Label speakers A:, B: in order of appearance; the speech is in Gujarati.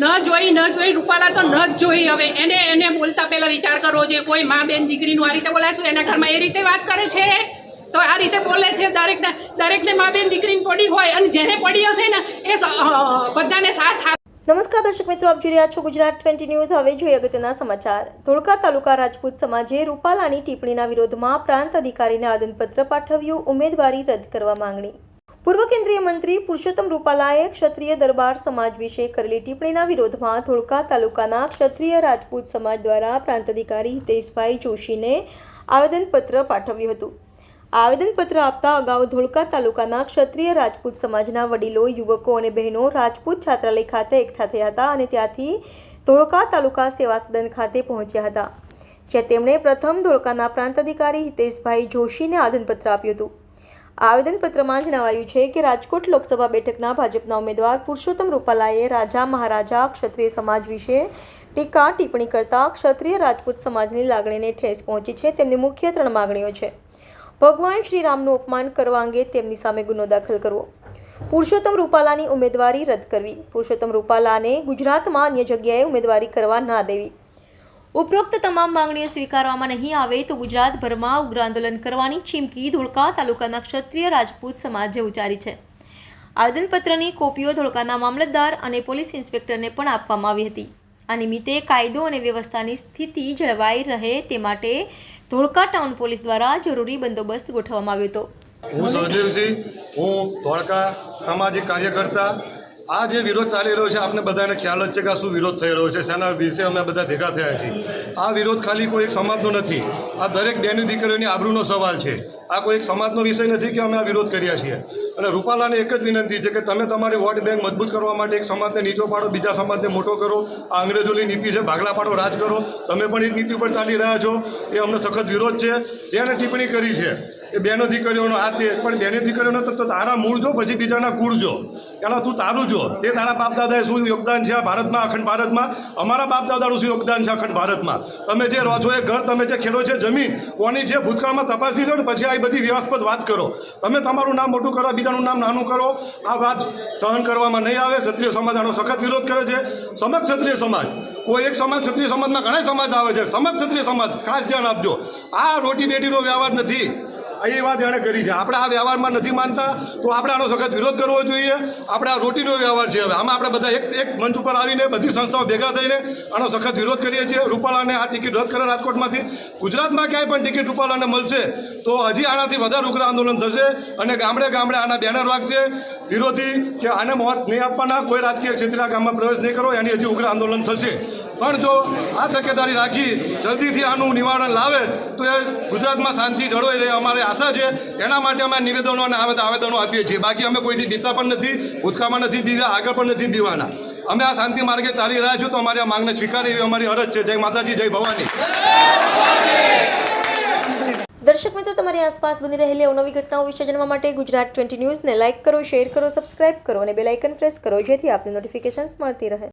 A: ન જોઈ ન જોઈ, રૂપાલા તો ન જ જોઈ. હવે એને એને બોલતા પહેલા વિચાર કરવો જોઈએ. કોઈ મા બેન દીકરીનું આ રીતે બોલાશું, એના ઘરમાં એ રીતે વાત કરે છે? તો આ રીતે બોલે છે દરેક દરેકને મા બેન દીકરીને પડી હોય અને જેને પડી હશે ને, એ બધાને સાથ
B: નમસ્કાર દર્શક મિત્રો, આપ જોઈ રહ્યા છો ગુજરાત ટ્વેન્ટી ન્યૂઝ. હવે જોઈએ અગત્યના સમાચાર. ધોળકા તાલુકા રાજપૂત સમાજે રૂપાલાની ટિપ્પણીના વિરોધમાં પ્રાંત અધિકારીને આદનપત્ર પાઠવ્યું. ઉમેદવારી રદ કરવા માંગણી. પૂર્વ કેન્દ્રીય મંત્રી પુરુષોત્તમ રૂપાલાએ ક્ષત્રિય દરબાર સમાજ વિશે કરેલી ટિપ્પણીના વિરોધમાં ધોળકા તાલુકાના ક્ષત્રિય રાજપૂત સમાજ દ્વારા પ્રાંત અધિકારી હિતેશભાઈ જોશીને આવેદનપત્ર પાઠવ્યું હતું. આવેદનપત્ર આપતા અગાઉ ધોળકા તાલુકાના ક્ષત્રિય રાજપૂત સમાજના વડીલો, યુવકો અને બહેનો રાજપૂત છાત્રાલય ખાતે એકઠા થયા હતા અને ત્યાંથી ધોળકા તાલુકા સેવા સદન ખાતે પહોંચ્યા હતા. જ્યાં તેમણે પ્રથમ ધોળકાના પ્રાંત અધિકારી હિતેશભાઈ જોશીને આવેદનપત્ર આપ્યું હતું. આવેદનપત્રમાં જણાવાયું છે કે રાજકોટ લોકસભા બેઠકના ભાજપના ઉમેદવાર પુરુષોત્તમ રૂપાલાએ રાજા મહારાજા ક્ષત્રિય સમાજ વિશે ટીકા ટિપ્પણી કરતા ક્ષત્રિય રાજપૂત સમાજની લાગણીને ઠેસ પહોંચી છે. તેમની મુખ્ય ત્રણ માગણીઓ છે. ભગવાન શ્રી રામનું અપમાન કરવા અંગે તેમની સામે ગુનો દાખલ કરવો. પુરુષોત્તમ રૂપાલાની ઉમેદવારી રદ કરવી. પુરુષોત્તમ રૂપાલાને ગુજરાતમાં અન્ય જગ્યાએ ઉમેદવારી કરવા ના દેવી. ઉપરોક્ત તમામ માંગણીઓ સ્વીકારવામાં નહીં આવે તો ગુજરાતભરમાં ઉગ્ર આંદોલન કરવાની ચીમકી ધોળકા તાલુકાના ક્ષત્રિય રાજપૂત સમાજે ઉચ્ચારી છે. આવેદનપત્રની કોપીઓ ધોળકાના મામલતદાર અને પોલીસ ઇન્સ્પેક્ટરને પણ આપવામાં આવી હતી. આ નિમિત્તે કાયદો અને વ્યવસ્થાની સ્થિતિ જળવાઈ રહે તે માટે ધોળકા ટાઉન પોલીસ દ્વારા જરૂરી બંદોબસ્ત ગોઠવવામાં આવ્યો હતો.
C: હું સહદેવસિંહ, હું ધોળકા સામાજિક કાર્યકર્તા આ જે વિરોધ ચાલી રહ્યો છે, આપને બધાને ખ્યાલ જ છે કે શું વિરોધ થઈ રહ્યો છે, શેના વિશે અમે બધા ભેગા થયા છીએ. આ વિરોધ ખાલી કોઈ એક સમાજનો નથી. આ દરેક બેની દીકરીઓની આબરૂનો સવાલ છે. આ કોઈ એક સમાજનો વિષય નથી કે અમે આ વિરોધ કર્યા છીએ. અને રૂપાલાને એક જ વિનંતી છે કે તમે તમારી વોટ બેંક મજબૂત કરવા માટે એક સમાજને નીચો પાડો, બીજા સમાજને મોટો કરો. આ અંગ્રેજોની નીતિ છે, ભાગલા પાડો, રાજ કરો. તમે પણ એ નીતિ પર ચાલી રહ્યા છો. એ અમને સખત વિરોધ છે. જેણે ટિપ્પણી કરી છે એ બેનો દીકરીઓનો આ તે, પણ બેનો દીકરીઓનો તો તારા મૂળ જો, પછી બીજાના કુળ જો. એના તું તારું જો. તે તારા બાપ દાદાએ શું યોગદાન છે આ ભારતમાં, અખંડ ભારતમાં? અમારા બાપ દાદાનું શું યોગદાન છે અખંડ ભારતમાં? તમે જે રહો છો એ ઘર, તમે જે ખેડો છે જમીન, કોની છે ભૂતકાળમાં તપાસી લો ને, પછી આ બધી વ્યવસ્થિત વાત કરો. તમે તમારું નામ મોટું કરો, બીજાનું નામ નાનું કરો. આ વાત સહન કરવામાં નહીં આવે. ક્ષત્રિય સમાજ આનો સખત વિરોધ કરે છે. સમજ ક્ષત્રિય સમાજ. કોઈ એક સમાજ ક્ષત્રિય સમાજમાં ઘણા સમાજ આવે છે. સમજ ક્ષત્રિય સમાજ. ખાસ ધ્યાન આપજો. આ રોટી બેટીનો વ્યવહાર નથી. એ વાત એણે કરી છે. આપણે આ વ્યવહારમાં નથી માનતા, તો આપણે આનો સખત વિરોધ કરવો જોઈએ. આપણે આ રોટીનો વ્યવહાર છે હવે. આમાં આપણે બધા એક એક મંચ ઉપર આવીને બધી સંસ્થાઓ ભેગા થઈને આનો સખત વિરોધ કરીએ છીએ. રૂપાલાને આ ટિકિટ રદ કરે રાજકોટમાંથી. ગુજરાતમાં ક્યાંય પણ ટિકિટ રૂપાલાને મળશે, તો હજી આનાથી વધારે ઉગ્ર આંદોલન થશે અને ગામડે ગામડે આના બેનર વાગશે. વિરોધી કે આને મોત નહીં આપવાના, કોઈ રાજકીય ક્ષેત્રના ગામમાં પ્રવેશ નહીં કરો, એની હજી ઉગ્ર આંદોલન થશે. પણ જો આ તકેદારી રાખી જલ્દીથી આનું નિવારણ લાવે, તો એ ગુજરાતમાં શાંતિ જળવાઈ રહે. અમારી આશા છે, એના માટે અમે નિવેદનો અને આવેદ- આવેદનો આપીએ છીએ. બાકી અમે કોઈથી બીતા પણ નથી, ભૂતકાળમાં નથી બીવ્યા, આગળ પણ નથી બીવાના. અમે આ શાંતિ માર્ગે ચાલી રહ્યા છું તો અમારી આ માંગને સ્વીકારી એવી અમારી અરજ છે. જય માતાજી, જય ભવાની.
B: દર્શક મિત્રો, તમારી આસપાસ બની રહેલી અવનવી ઘટનાઓ વિશે જાણવા માટે ગુજરાત ટ્વેન્ટી ન્યૂઝને લાઇક કરો, શેર કરો, સબસ્ક્રાઇબ કરો અને બેલાઇકન પ્રેસ કરો, જેથી આપને નોટિફિકેશન્સ મળતી રહે.